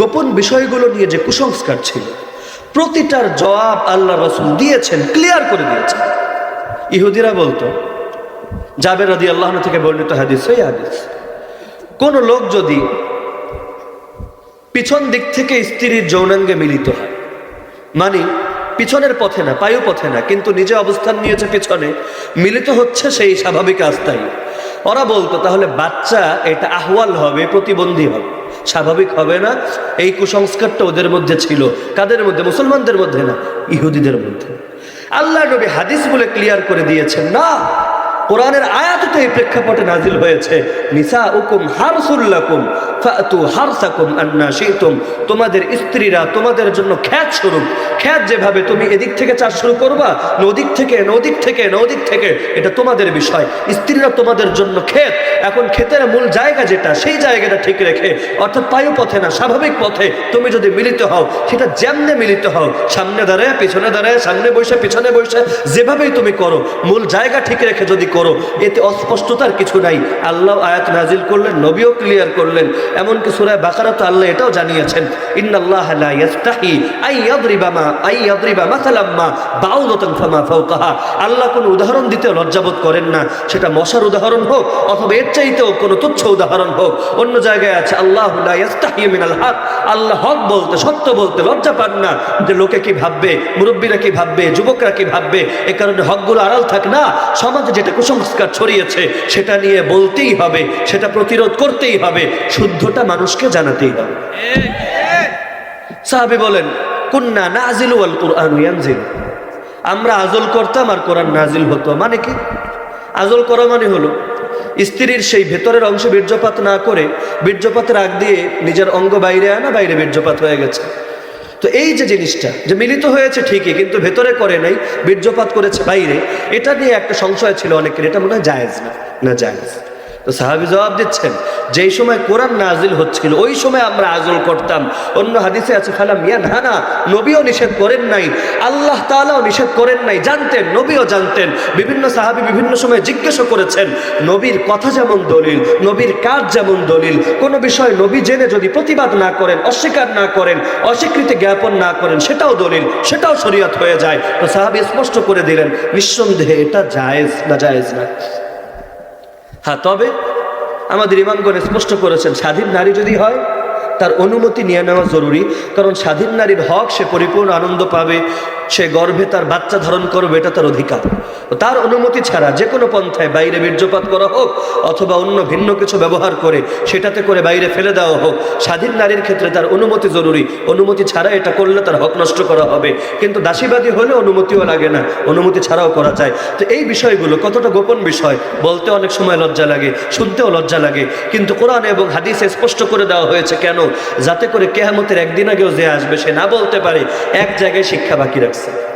গোপন বিষয়গুলো নিয়ে যে কুসংস্কার ছিল, প্রতিটার জবাব আল্লাহ রসুল দিয়েছেন ক্লিয়ার করে দিয়েছেন। ইহুদিরা বলতো, জাবের রাদি আল্লাহ থেকে বর্ণিত হাদিস এই হাদিস। কোন লোক যদি পিছন দিক থেকে স্ত্রীর যৌনাঙ্গে মিলিত হয় মানে পিছনের পথে না পায়ু পথে না, কিন্তু নিজে অবস্থান নিয়েছে পিছনে, মিলিত হচ্ছে সেই স্বাভাবিক আস্থায় ওরা বলতো তাহলে বাচ্চা এটা আহওয়াল হবে, প্রতিবন্ধী হবে। স্বাভাবিক হবে না। এই কুসংস্কারটা ওদের মধ্যে ছিল। কাদের মধ্যে? মুসলমানদের মধ্যে না? ইহুদিদের মধ্যে। আল্লাহ নবী হাদিস বলে ক্লিয়ার করে দিয়েছেন, না, কোরআনের আয়াত তো এই প্রেক্ষাপটে নাজিল হয়েছে। নিসা উকুম হারসুল্লাকুম ফাতু হারসাকুম আন্না তোমাদের স্ত্রীরা তোমাদের জন্য খ্যাত স্বরূপ। খ্যাত যেভাবে তুমি এদিক থেকে চাষ শুরু করবা নদিক থেকে নদিক থেকে নদিক থেকে, এটা তোমাদের বিষয়। স্ত্রীরা তোমাদের জন্য ক্ষেত এখন ক্ষেতের মূল জায়গা যেটা, সেই জায়গাটা ঠিক রেখে, অর্থাৎ পায়ু পথে না, স্বাভাবিক পথে তুমি যদি মিলিত হও, সেটা যেমনে মিলিত হও, সামনে দাঁড়ায়, পিছনে দাঁড়ায়, সামনে বসে, পিছনে বসে, যেভাবেই তুমি করো, মূল জায়গা ঠিক রেখে যদি করো, এতে অস্পষ্টতার কিছু নাই। আল্লাহ আয়াত নাজিল করলেন, নবীও ক্লিয়ার করলেন। এমনকি সুরায় বাকারা তো আল্লাহ এটাও জানিয়েছেন, ইন্নাল্লাহ আই আই আল্লাহ কোনো উদাহরণ দিতে লজ্জাবোধ করেন না, সেটা মশার উদাহরণ হোক অথবা এর চাইতেও কোনো তুচ্ছ উদাহরণ হোক। অন্য জায়গায় আছে, আল্লাহ আল্লাহ হক বলতে, সত্য বলতে লজ্জা পান না যে লোকে কি ভাববে, মুরব্বীরা কি ভাববে, যুবকরা কি ভাববে, এ কারণে হকগুলো আড়াল থাক না, সমাজে যেটা কুসংস্কার ছড়িয়েছে সেটা নিয়ে বলতেই হবে, সেটা প্রতিরোধ করতেই হবে শুদ্ধটা মানুষকে জানাতেই হবে সাহাবি বলেন, কুন্না নাজিল ওয়াল কুরআন আমরা আজল করতাম আর কোরআন নাজিল হতো। মানে কি? আজল করা মানে হলো, স্ত্রীর সেই ভেতরের অংশ বীর্যপাত না করে বীর্যপাতের আগ দিয়ে নিজের অঙ্গ বাইরে আনা, বাইরে বীর্যপাত হয়ে গেছে। তো এই যে জিনিসটা, যে মিলিত হয়েছে ঠিকই, কিন্তু ভেতরে করে নাই, বীর্যপাত করেছে বাইরে, এটা নিয়ে একটা সংশয় ছিল অনেকের, এটা মনে হয় জায়েজ না না জায়েজ। তো সাহাবি জবাব দিচ্ছেন যেই সময় কোরআন নাজিল হচ্ছিল, ওই সময় আমরা আজল করতাম। অন্য হাদিসে আছে খালাম ইয়ান হানা নবীও নিষেধ করেন নাই, আল্লাহ তাআলাও নিষেধ করেন নাই, জানতেন, নবীও জানতেন। বিভিন্ন সাহাবি বিভিন্ন সময় জিজ্ঞাসা করেছেন, নবীর কথা যেমন দলিল, নবীর কাজ যেমন দলিল, কোনো বিষয় নবী জেনে যদি প্রতিবাদ না করেন, অস্বীকার না করেন, অস্বীকৃতি জ্ঞাপন না করেন, সেটাও দলিল, সেটাও শরীয়ত হয়ে যায়। তো সাহাবি স্পষ্ট করে দিলেন, নিঃসন্দেহে এটা জায়েজ না জায়েজ না। হ্যাঁ তবে আমাদের ইমামগণ স্পষ্ট করেছেন স্বাধীন নারী যদি হয় তার অনুমতি নিয়ে নেওয়া জরুরি, কারণ স্বাধীন নারীর হক সে পরিপূর্ণ আনন্দ পাবে, সে গর্ভে তার বাচ্চা ধারণ করবে, এটা তার অধিকার। তার অনুমতি ছাড়া যে কোনো পন্থায় বাইরে বীর্যপাত করা হোক, অথবা অন্য ভিন্ন কিছু ব্যবহার করে, সেটাতে করে বাইরে ফেলে দেওয়া হোক, স্বাধীন নারীর ক্ষেত্রে তার অনুমতি জরুরি। অনুমতি ছাড়া এটা করলে তার হক নষ্ট করা হবে। কিন্তু দাসীবাদী হলে অনুমতিও লাগে না, অনুমতি ছাড়াও করা যায়। তো এই বিষয়গুলো কতটা গোপন বিষয় বলতে অনেক সময় লজ্জা লাগে, শুনতেও লজ্জা লাগে। কিন্তু কোরআন এবং হাদিসে স্পষ্ট করে দেওয়া হয়েছে কেন? যাতে করে কেহামতের একদিন আগেও যে আসবে সে না বলতে পারে, এক জায়গায় শিক্ষা বাকি রাখছে।